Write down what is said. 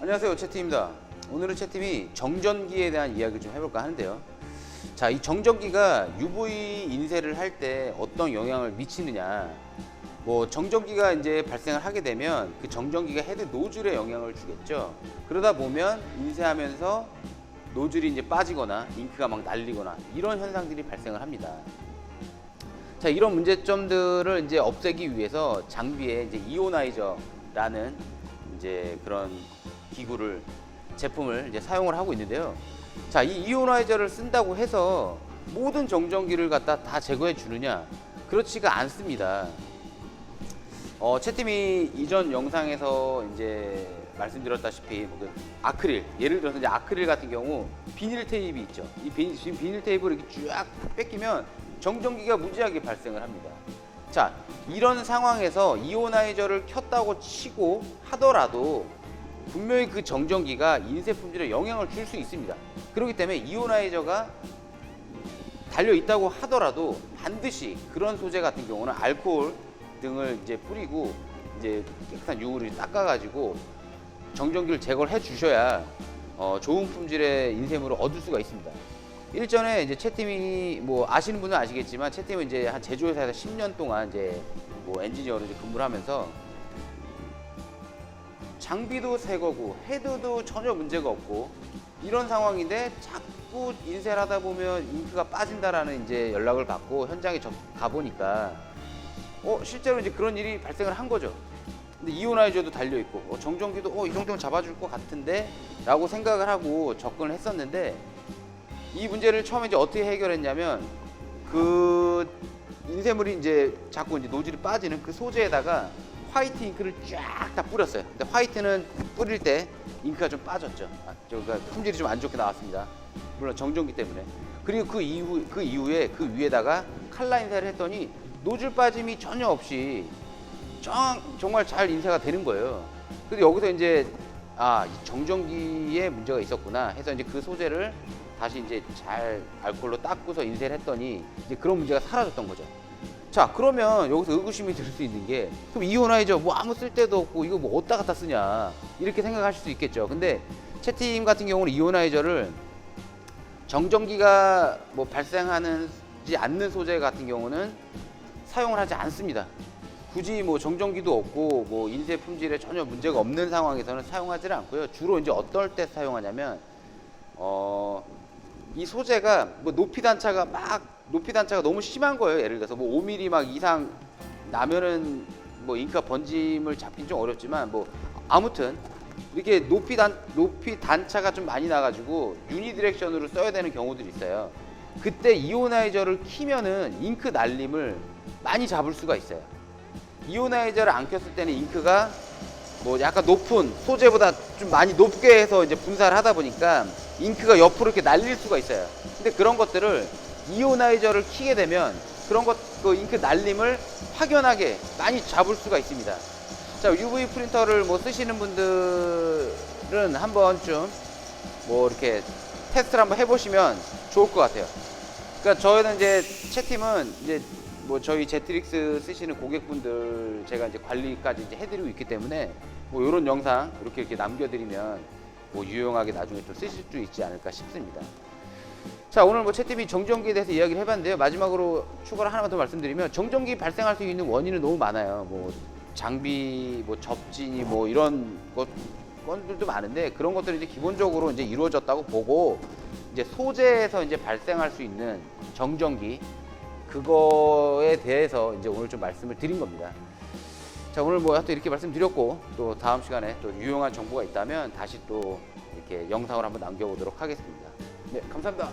안녕하세요 채팀입니다. 오늘은 채팀이 정전기에 대한 이야기를 좀 해볼까 하는데요. 자 이 정전기가 UV 인쇄를 할 때 어떤 영향을 미치느냐. 뭐 정전기가 이제 발생을 하게 되면 그 정전기가 헤드 노즐에 영향을 주겠죠. 그러다 보면 인쇄하면서 노즐이 이제 빠지거나 잉크가 막 날리거나 이런 현상들이 발생을 합니다. 자 이런 문제점들을 이제 없애기 위해서 장비에 이제 이오나이저라는 이제 그런 기구를 제품을 이제 사용을 하고 있는데요. 자 이 이오나이저를 쓴다고 해서 모든 정전기를 갖다 다 제거해 주느냐? 그렇지가 않습니다. 어, 채팀이 이전 영상에서 이제 말씀드렸다시피 뭐그 아크릴 예를 들어서 이제 아크릴 같은 경우 비닐 테이프 있죠. 이 비닐, 비닐 테이프를 이렇게 쫙 뺏기면 정전기가 무지하게 발생을 합니다. 자 이런 상황에서 이오나이저를 켰다고 치고 하더라도 분명히 그 정전기가 인쇄 품질에 영향을 줄 수 있습니다. 그렇기 때문에 이오나이저가 달려 있다고 하더라도 반드시 그런 소재 같은 경우는 알코올 등을 이제 뿌리고 이제 깨끗한 유물을 닦아가지고 정전기를 제거를 해 주셔야 어, 좋은 품질의 인쇄물을 얻을 수가 있습니다. 일전에 이제 채팀이 뭐 아시는 분은 아시겠지만 채팀은 이제 한 제조회사에서 10년 동안 이제 뭐 엔지니어로 이제 근무를 하면서 장비도 새 거고 헤드도 전혀 문제가 없고 이런 상황인데 자꾸 인쇄를 하다 보면 잉크가 빠진다라는 이제 연락을 받고 현장에 저- 가보니까 어 실제로 이제 그런 일이 발생을 한 거죠. 근데 이오나이저도 달려 있고 어, 정전기도 어 이 정도면 잡아줄 것 같은데라고 생각을 하고 접근을 했었는데 이 문제를 처음에 이제 어떻게 해결했냐면 그 인쇄물이 이제 자꾸 이제 노즐이 빠지는 그 소재에다가 화이트 잉크를 쫙 다 뿌렸어요. 근데 화이트는 뿌릴 때 잉크가 좀 빠졌죠. 아, 저가 품질이 좀 안 좋게 나왔습니다. 물론 정전기 때문에. 그리고 그 이후 그 이후에 그 위에다가 칼라 인쇄를 했더니 노즐 빠짐이 전혀 없이 정, 정말 잘 인쇄가 되는 거예요. 근데 여기서 이제 아, 이 정전기에 문제가 있었구나 해서 이제 그 소재를 다시 이제 잘 알코올로 닦고서 인쇄를 했더니 이제 그런 문제가 사라졌던 거죠. 자, 그러면 여기서 의구심이 들 수 있는 게 그럼 이오나이저 뭐 아무 쓸데도 없고 이거 뭐 어디다 갖다 쓰냐 이렇게 생각하실 수 있겠죠. 근데 채팀 같은 경우는 이오나이저를 정전기가 뭐 발생하는지 않는 소재 같은 경우는 사용을 하지 않습니다. 굳이 뭐 정전기도 없고 뭐 인쇄 품질에 전혀 문제가 없는 상황에서는 사용하지는 않고요. 주로 이제 어떨 때 사용하냐면 어, 이 소재가 뭐 높이 단차가 막 높이 단차가 너무 심한 거예요. 예를 들어서 뭐 5mm 막 이상 나면은 뭐 잉크가 번짐을 잡긴 좀 어렵지만 뭐 아무튼 이렇게 높이 단 높이 단차가 좀 많이 나가지고 유니 디렉션으로 써야 되는 경우들이 있어요. 그때 이오나이저를 키면은 잉크 날림을 많이 잡을 수가 있어요. 이오나이저를 안 켰을 때는 잉크가 뭐 약간 높은 소재보다 좀 많이 높게 해서 이제 분사를 하다 보니까 잉크가 옆으로 이렇게 날릴 수가 있어요. 근데 그런 것들을 이오나이저를 키게 되면 그런 것, 그 잉크 날림을 확연하게 많이 잡을 수가 있습니다. 자, UV 프린터를 뭐 쓰시는 분들은 한 번쯤 뭐 이렇게 테스트를 한번 해보시면 좋을 것 같아요. 그러니까 저희는 이제 채팀은 이제 뭐 저희 제트릭스 쓰시는 고객분들 제가 이제 관리까지 이제 해드리고 있기 때문에 뭐 이런 영상 이렇게 이렇게 남겨드리면 뭐 유용하게 나중에 또 쓰실 수 있지 않을까 싶습니다. 자 오늘 뭐 채팀이 정전기에 대해서 이야기를 해봤는데요. 마지막으로 추가로 하나만 더 말씀드리면 정전기 발생할 수 있는 원인은 너무 많아요. 뭐 장비, 뭐 접진이 뭐 이런 것 건들도 많은데 그런 것들이 이제 기본적으로 이제 이루어졌다고 보고 이제 소재에서 이제 발생할 수 있는 정전기 그거에 대해서 이제 오늘 좀 말씀을 드린 겁니다. 자 오늘 뭐 하여튼 이렇게 말씀드렸고 또 다음 시간에 또 유용한 정보가 있다면 다시 또 이렇게 영상을 한번 남겨보도록 하겠습니다. 네 감사합니다.